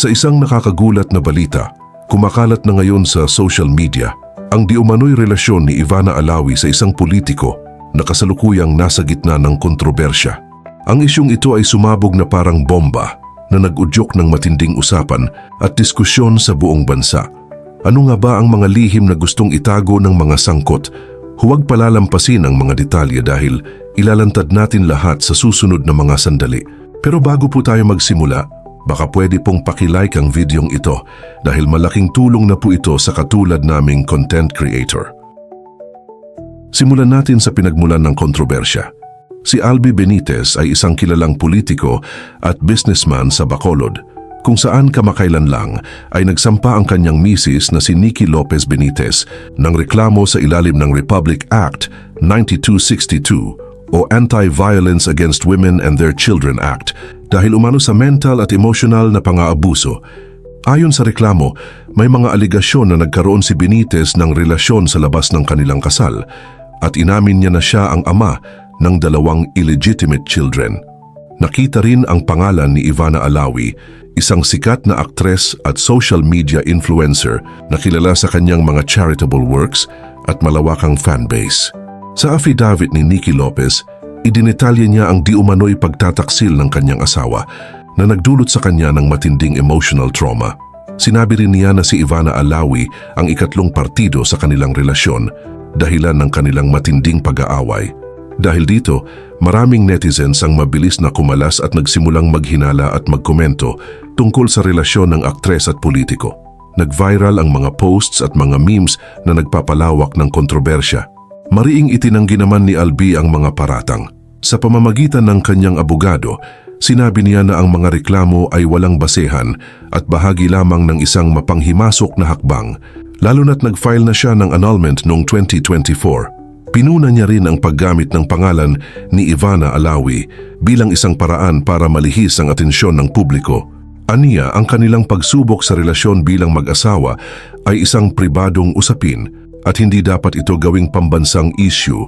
Sa isang nakakagulat na balita, kumakalat na ngayon sa social media ang di umano'y relasyon ni Ivana Alawi sa isang politiko na kasalukuyang nasa gitna ng kontrobersya. Ang isyong ito ay sumabog na parang bomba na nag-udyok ng matinding usapan at diskusyon sa buong bansa. Ano nga ba ang mga lihim na gustong itago ng mga sangkot? Huwag palalampasin ang mga detalye dahil ilalantad natin lahat sa susunod na mga sandali. Pero bago po tayo magsimula, baka pwede pong pakilike ang videong ito dahil malaking tulong na po ito sa katulad naming content creator. Simulan natin sa pinagmulan ng kontrobersya. Si Albi Benitez ay isang kilalang politiko at businessman sa Bacolod, kung saan kamakailan lang ay nagsampa ang kanyang misis na si Nikki Lopez Benitez ng reklamo sa ilalim ng Republic Act 9262 o Anti-Violence Against Women and Their Children Act dahil umano sa mental at emotional na pang-aabuso. Ayon sa reklamo, may mga aligasyon na nagkaroon si Benitez ng relasyon sa labas ng kanilang kasal at inamin niya na siya ang ama ng dalawang illegitimate children. Nakita rin ang pangalan ni Ivana Alawi, isang sikat na aktres at social media influencer na kilala sa kanyang mga charitable works at malawakang fanbase. Sa affidavit ni Nikki Lopez, idinetalye niya ang di umano'y pagtataksil ng kanyang asawa na nagdulot sa kanya ng matinding emotional trauma. Sinabi rin niya na si Ivana Alawi ang ikatlong partido sa kanilang relasyon dahilan ng kanilang matinding pag-aaway. Dahil dito, maraming netizens ang mabilis na kumalas at nagsimulang maghinala at magkomento tungkol sa relasyon ng aktres at politiko. Nag-viral ang mga posts at mga memes na nagpapalawak ng kontrobersya. Mariing itinanggi naman ni Albi ang mga paratang. Sa pamamagitan ng kanyang abogado, sinabi niya na ang mga reklamo ay walang basehan at bahagi lamang ng isang mapanghimasok na hakbang, lalo na't nag-file na siya ng annulment noong 2024. Pinuna niya rin ang paggamit ng pangalan ni Ivana Alawi bilang isang paraan para malihis ang atensyon ng publiko. Aniya, ang kanilang pagsubok sa relasyon bilang mag-asawa ay isang pribadong usapin at hindi dapat ito gawing pambansang issue.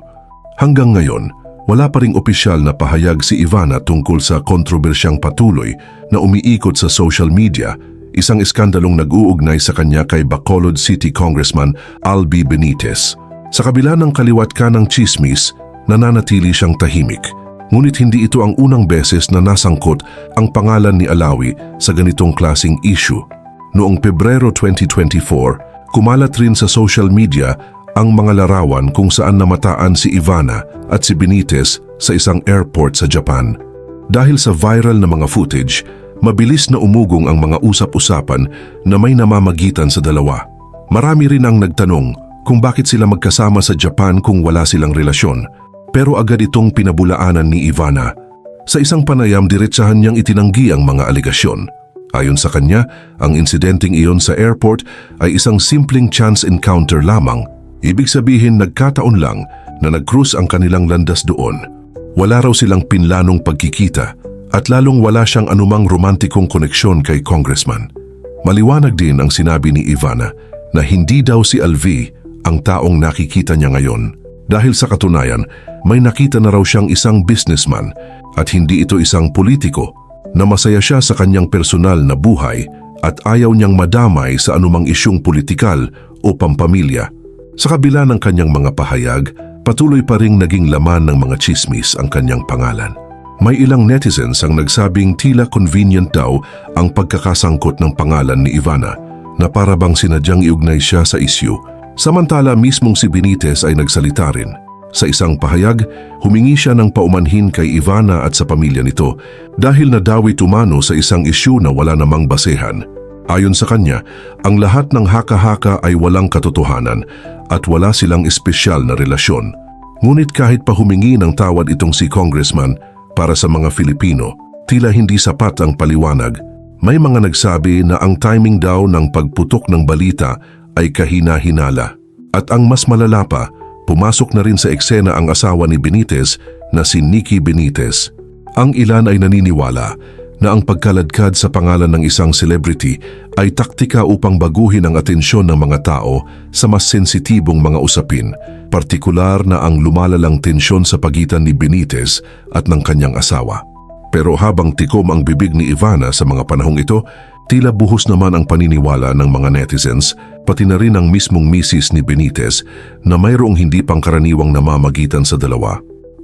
Hanggang ngayon, wala pa ring opisyal na pahayag si Ivana tungkol sa kontrobersyang patuloy na umiikot sa social media, isang iskandalong nag-uugnay sa kanya kay Bacolod City Congressman Albi Benitez. Sa kabila ng kaliwat ka ng chismis, nananatili siyang tahimik. Ngunit hindi ito ang unang beses na nasangkot ang pangalan ni Alawi sa ganitong klasing issue. Noong Pebrero 2024, kumalat rin sa social media ang mga larawan kung saan namataan si Ivana at si Benitez sa isang airport sa Japan. Dahil sa viral na mga footage, mabilis na umugong ang mga usap-usapan na may namamagitan sa dalawa. Marami rin ang nagtanong kung bakit sila magkasama sa Japan kung wala silang relasyon, pero agad itong pinabulaanan ni Ivana. Sa isang panayam, diretsahan niyang itinanggi ang mga aligasyon. Ayon sa kanya, ang insidenteng iyon sa airport ay isang simpleng chance encounter lamang. Ibig sabihin nagkataon lang na nag-cruise ang kanilang landas doon. Wala raw silang pinlanong pagkikita at lalong wala siyang anumang romantikong koneksyon kay congressman. Maliwanag din ang sinabi ni Ivana na hindi daw si Alvi ang taong nakikita niya ngayon. Dahil sa katunayan, may nakita na raw siyang isang businessman at hindi ito isang politiko na masaya siya sa kanyang personal na buhay at ayaw niyang madamay sa anumang isyong politikal o pampamilya. Sa kabila ng kanyang mga pahayag, patuloy pa ring naging laman ng mga chismis ang kanyang pangalan. May ilang netizens ang nagsabing tila convenient daw ang pagkakasangkot ng pangalan ni Ivana na para bang sinadyang iugnay siya sa issue. Samantala mismong si Benitez ay nagsalita rin. Sa isang pahayag, humingi siya ng paumanhin kay Ivana at sa pamilya nito dahil nadawi tumano sa isang isyu na wala namang basehan. Ayon sa kanya, ang lahat ng haka-haka ay walang katotohanan at wala silang espesyal na relasyon. Ngunit kahit pa humingi ng tawad itong si Congressman para sa mga Filipino, tila hindi sapat ang paliwanag. May mga nagsabi na ang timing daw ng pagputok ng balita ay kahina-hinala. At ang mas malala pa, pumasok na rin sa eksena ang asawa ni Benitez na si Nikki Benitez. Ang ilan ay naniniwala na ang pagkaladkad sa pangalan ng isang celebrity ay taktika upang baguhin ang atensyon ng mga tao sa mas sensitibong mga usapin, partikular na ang lumalalang tensyon sa pagitan ni Benitez at ng kanyang asawa. Pero habang tikom ang bibig ni Ivana sa mga panahong ito, Tila buhos naman ang paniniwala ng mga netizens, pati na rin ang mismong misis ni Benitez na mayroong hindi pangkaraniwang namamagitan sa dalawa.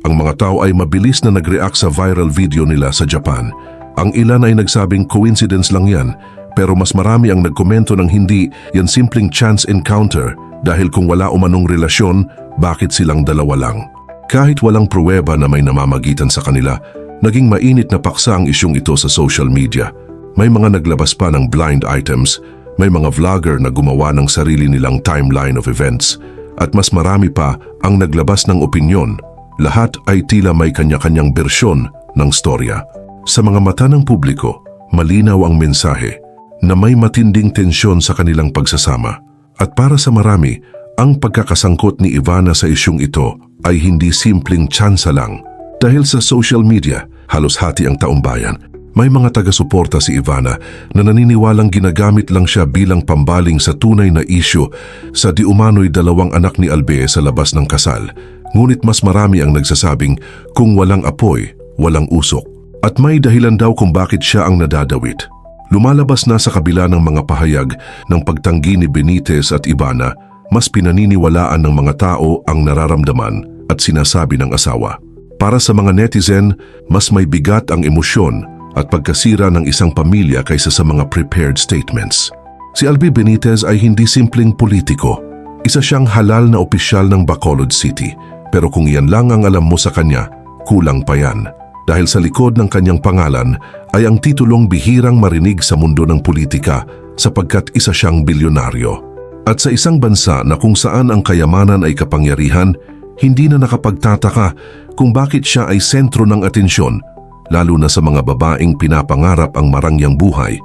Ang mga tao ay mabilis na nag-react sa viral video nila sa Japan. Ang ilan ay nagsabing coincidence lang yan, pero mas marami ang nagkomento ng hindi yan simpleng chance encounter dahil kung wala umanong relasyon, bakit silang dalawa lang? Kahit walang pruweba na may namamagitan sa kanila, naging mainit na paksa ang isyong ito sa social media. May mga naglabas pa ng blind items, may mga vlogger na gumawa ng sarili nilang timeline of events, at mas marami pa ang naglabas ng opinyon. Lahat ay tila may kanya-kanyang bersyon ng storya. Sa mga mata ng publiko, malinaw ang mensahe na may matinding tensyon sa kanilang pagsasama. At para sa marami, ang pagkakasangkot ni Ivana sa isyong ito ay hindi simpleng tsansa lang. Dahil sa social media, halos hati ang taumbayan. May mga taga-suporta si Ivana na naniniwalang ginagamit lang siya bilang pambaling sa tunay na isyo sa di umano'y dalawang anak ni Albe sa labas ng kasal. Ngunit mas marami ang nagsasabing kung walang apoy, walang usok. At may dahilan daw kung bakit siya ang nadadawit. Lumalabas na sa kabila ng mga pahayag ng pagtanggi ni Benitez at Ivana, mas pinaniniwalaan ng mga tao ang nararamdaman at sinasabi ng asawa. Para sa mga netizen, mas may bigat ang emosyon at pagkasira ng isang pamilya kaysa sa mga prepared statements. Si Albi Benitez ay hindi simpleng politiko. Isa siyang halal na opisyal ng Bacolod City. Pero kung iyan lang ang alam mo sa kanya, kulang pa yan. Dahil sa likod ng kanyang pangalan ay ang titulong bihirang marinig sa mundo ng politika sapagkat isa siyang bilyonaryo. At sa isang bansa na kung saan ang kayamanan ay kapangyarihan, hindi na nakapagtataka kung bakit siya ay sentro ng atensyon, lalo na sa mga babaeng pinapangarap ang marangyang buhay.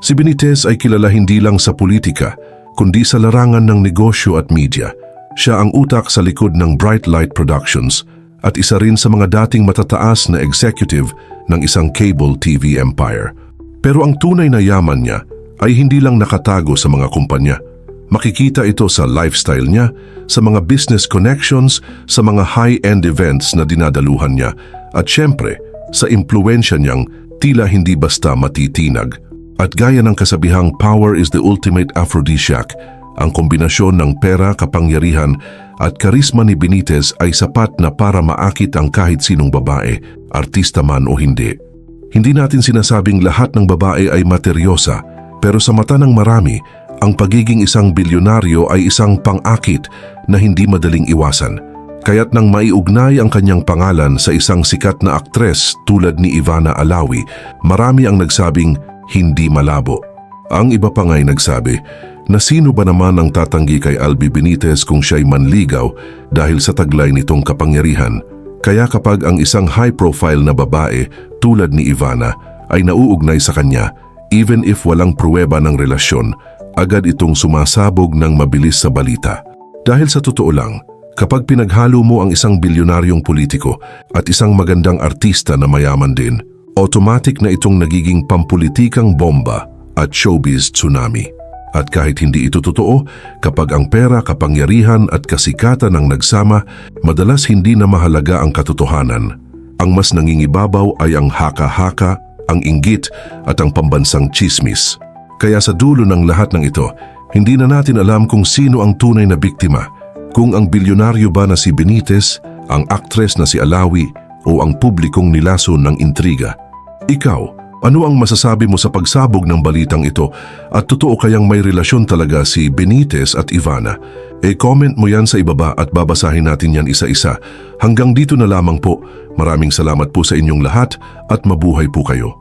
Si Benitez ay kilala hindi lang sa politika, kundi sa larangan ng negosyo at media. Siya ang utak sa likod ng Bright Light Productions at isa rin sa mga dating matataas na executive ng isang cable TV empire. Pero ang tunay na yaman niya ay hindi lang nakatago sa mga kumpanya. Makikita ito sa lifestyle niya, sa mga business connections, sa mga high-end events na dinadaluhan niya, at syempre, sa impluensya niyang tila hindi basta matitinag. At gaya ng kasabihang power is the ultimate aphrodisiac, ang kombinasyon ng pera, kapangyarihan at karisma ni Benitez ay sapat na para maakit ang kahit sinong babae, artista man o hindi. Hindi natin sinasabing lahat ng babae ay materyosa, pero sa mata ng marami, ang pagiging isang bilyonaryo ay isang pang-akit na hindi madaling iwasan. Kaya't nang maiugnay ang kanyang pangalan sa isang sikat na aktres tulad ni Ivana Alawi, marami ang nagsabing hindi malabo. Ang iba pa nga'y nagsabi na sino ba naman ang tatanggi kay Albi Benitez kung siya'y manligaw dahil sa taglay nitong kapangyarihan. Kaya kapag ang isang high-profile na babae tulad ni Ivana ay nauugnay sa kanya, even if walang pruweba ng relasyon, agad itong sumasabog ng mabilis sa balita. Dahil sa totoo lang, kapag pinaghalo mo ang isang bilyonaryong politiko at isang magandang artista na mayaman din, automatic na itong nagiging pampulitikang bomba at showbiz tsunami. At kahit hindi ito totoo, kapag ang pera, kapangyarihan at kasikatan ang nagsama, madalas hindi na mahalaga ang katotohanan. Ang mas nangingibabaw ay ang haka-haka, ang inggit at ang pambansang chismis. Kaya sa dulo ng lahat ng ito, hindi na natin alam kung sino ang tunay na biktima, kung ang bilyonaryo ba na si Benitez, ang aktres na si Alawi o ang publikong nilason ng intriga. Ikaw, ano ang masasabi mo sa pagsabog ng balitang ito at totoo kayang may relasyon talaga si Benitez at Ivana? E-comment mo yan sa ibaba at babasahin natin yan isa-isa. Hanggang dito na lamang po. Maraming salamat po sa inyong lahat at mabuhay po kayo.